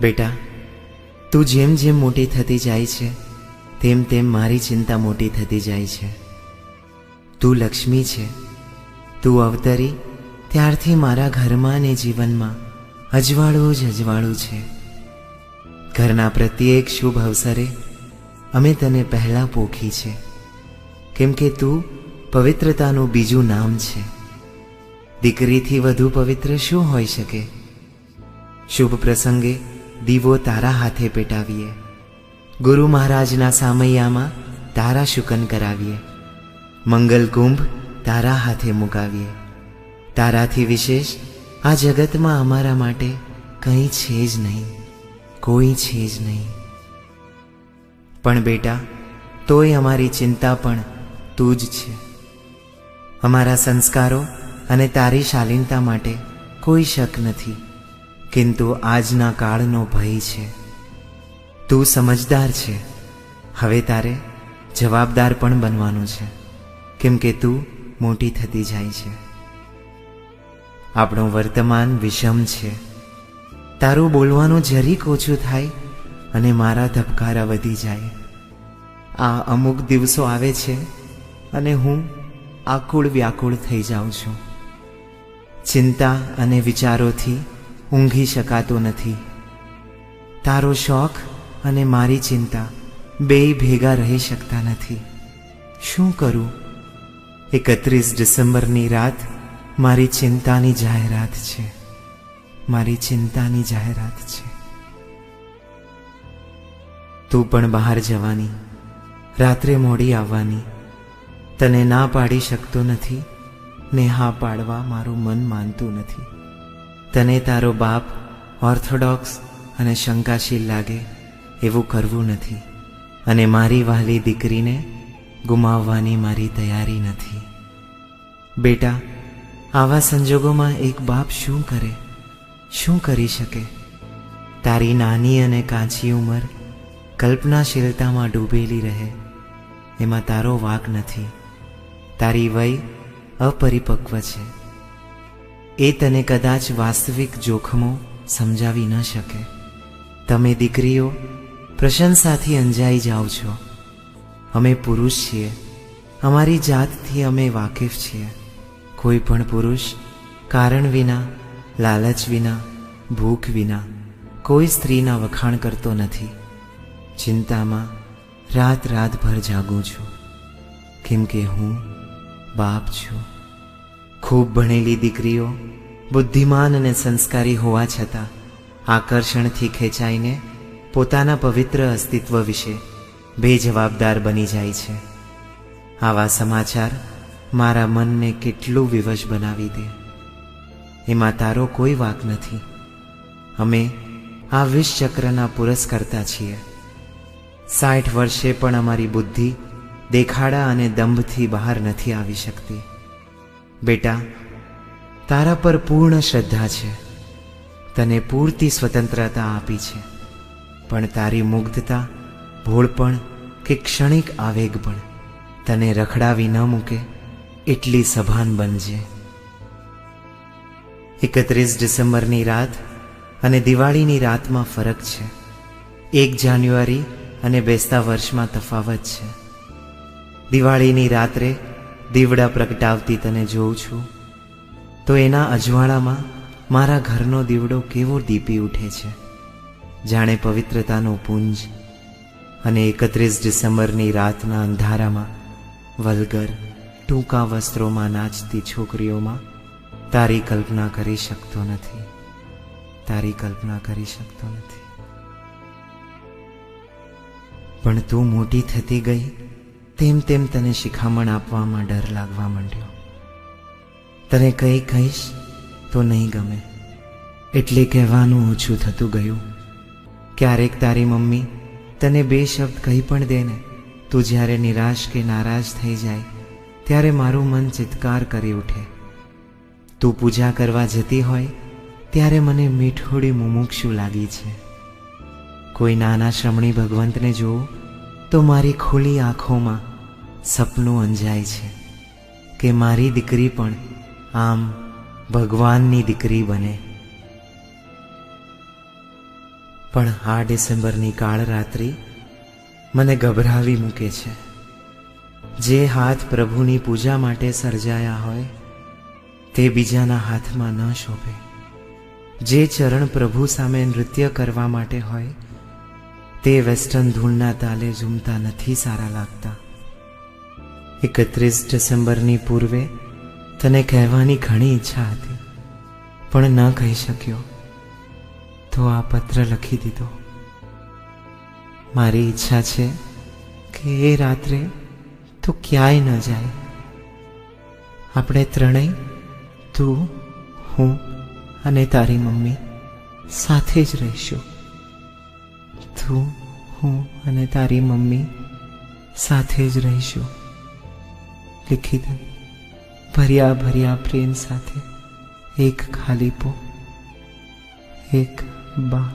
બેટા, તું જેમ જેમ મોટી થતી જાય છે, તેમ તેમ મારી ચિંતા મોટી થતી જાય છે. તું લક્ષ્મી છે, તું અવતરી, ત્યારથી મારા ઘરમાં ને જીવનમાં અજવાળું જ અજવાળું છે. ઘરના પ્રત્યેક શુભ અવસરે અમે તને પહેલાં પોખી છે, કેમ કે તું પવિત્રતાનું બીજું નામ છે. દીકરીથી વધુ પવિત્ર શું હોઈ શકે? શુભ પ્રસંગે દીવો તારા હાથે પેટાવીએ. ગુરુ મહારાજના સામૈયામાં તારા શુકન કરાવીએ. મંગલ કુંભ તારા હાથે મુકાવીએ. તારાથી વિશેષ આ જગતમાં અમારા માટે કંઈ છે જ નહીં. કોઈ છે જ નહીં. પણ બેટા, તોય અમારી ચિંતા પણ તું જ છે. અમારા સંસ્કારો અને તારી શાલીનતા માટે કોઈ શક નથી. કિંતુ આજના કાળનો ભય છે. તું સમજદાર છે. હવે તારે જવાબદાર પણ બનવાનું છે. કેમ કે તું મોટી થતી જાય છે. આપણું વર્તમાન વિષમ છે. તારું બોલવાનું જરીક ઓછું થાય અને મારા ધબકારા વધી જાય. આ અમુક દિવસો આવે છે અને હું આકુળ વ્યાકુળ થઈ જાઉં છું. ચિંતા અને વિચારોથી ઊંઘી શકાતો નથી. તારો શોખ અને મારી ચિંતા બેય ભેગા રહી શકતા નથી. શું કરું? એકત્રીસ ડિસેમ્બરની રાત મારી ચિંતાની જાહેરાત છે. મારી ચિંતાની જાહેરાત છે. તું પણ બહાર જવાની, રાત્રે મોડી આવવાની. તને ના પાડી શકતો નથી, ને હા પાડવા મારું મન માનતું નથી. તને તારો બાપ ઓર્થોડોક્સ અને શંકાશીલ લાગે એવું કરવું નથી અને મારી વહાલી દીકરીને ગુમાવવાની મારી તૈયારી નથી. બેટા, આવા સંજોગોમાં એક બાપ શું કરે? શું કરી શકે? તારી નાની અને કાચી ઉંમર કલ્પનાશીલતામાં ડૂબેલી રહે, એમાં તારો વાક નથી. તારી વય અપરિપક્વ છે. એ તને કદાચ વાસ્તવિક જોખમો સમજાવી ન શકે. તમે દીકરીઓ, પ્રશંસાથી અંજાઈ જાઓ છો. અમે પુરુષ છીએ. અમારી જાતથી અમે વાકેફ છીએ. કોઈ પણ પુરુષ, કારણ વિના, લાલચ વિના, ભૂખ વિના, કોઈ સ્ત્રીના વખાણ કરતો નથી. ચિંતામાં રાત રાતભર જાગું છું. કેમ કે હું બાપ છું. ખૂબ ભણેલી દીકરીઓ, બુદ્ધિમાન અને સંસ્કારી હોવા છતાં આકર્ષણથી ખેંચાઈને પોતાના પવિત્ર અસ્તિત્વ વિશે બેજવાબદાર બની જાય છે. આવા સમાચાર મારા મનને કેટલું વિવશ બનાવી દે. એમાં તારો કોઈ વાક નથી. અમે આ વિષચક્રના પુરસ્કર્તા છીએ. સાઠ વર્ષે પણ અમારી બુદ્ધિ દેખાડા અને દંભથી બહાર નથી આવી શકતી. બેટા, તારા પર પૂર્ણ શ્રદ્ધા છે. તને પૂરતી સ્વતંત્રતા આપી છે. પણ તારી મુગ્ધતા, ભોળપણ કે ક્ષણિક આવેગ પણ તને રખડાવી ન મૂકે, એટલી સભાન બનજે. એકત્રીસ ડિસેમ્બરની રાત અને દિવાળીની રાતમાં ફરક છે. એક જાન્યુઆરી અને બેસતા વર્ષમાં તફાવત છે. દિવાળીની રાત્રે દીવડા પ્રગટાવતી તને જોઉં છું. તો એના અજવાળામાં મારા ઘરનો દીવડો કેવો દીપી ઉઠે છે? જાણે પવિત્રતાનો પુંજ અને એકત્રીસ ડિસેમ્બરની રાતના અંધારામાં વલગર ટૂંકા વસ્ત્રોમાં નાચતી છોકરીઓમાં તારી કલ્પના કરી શકતો નથી. તારી કલ્પના કરી શકતો નથી. પણ તું મોટી થતી ગઈ તેમ તેમ તને શિખામણ આપવામાં ડર લાગવા માંડ્યો. તને કંઈ કહીશ તો નહીં ગમે. એટલે કહેવાનું ઓછું થતું ગયું. ક્યારેક તારી મમ્મી તને બે શબ્દ કહી પણ દે ને તું જ્યારે નિરાશ કે નારાજ થઈ જાય, ત્યારે મારું મન ચિત્કાર કરી ઉઠે. તું પૂજા કરવા જતી હોય, ત્યારે મને મીઠોડી મુમુક્ષુ લાગી છે. કોઈ નાના શ્રમણી ભગવંતને જોઉં તો મારી ખુલી આંખોમાં સપનું અંજાય છે કે મારી દીકરી પણ આમ ભગવાનની દીકરી બને. પણ આ ડિસેમ્બરની કાળ રાત્રિ મને ગભરાવી મૂકે છે. જે હાથ પ્રભુની પૂજા માટે સર્જાયા હોય, તે બીજાના હાથમાં ન શોભે. જે ચરણ પ્રભુ સામે નૃત્ય કરવા માટે હોય તે વેસ્ટર્ન ધૂળના તાલે ઝૂમતા નથી સારા લાગતા. એકત્રીસ ડિસેમ્બરની પૂર્વે તને કહેવાની ઘણી ઈચ્છા હતી, પણ ન કહી શક્યો. તો આ પત્ર લખી દીધો. મારી ઈચ્છા છે કે એ રાત્રે તું ક્યાંય ન જાય. આપણે ત્રણેય, તું, હું અને તારી મમ્મી સાથે જ રહીશું. તું હું અને તારી મમ્મી સાથે જ રહીશું. લીખી દે ભર્યા ભર્યા પ્રેમ સાથે, એક ખાલીપો એક બા.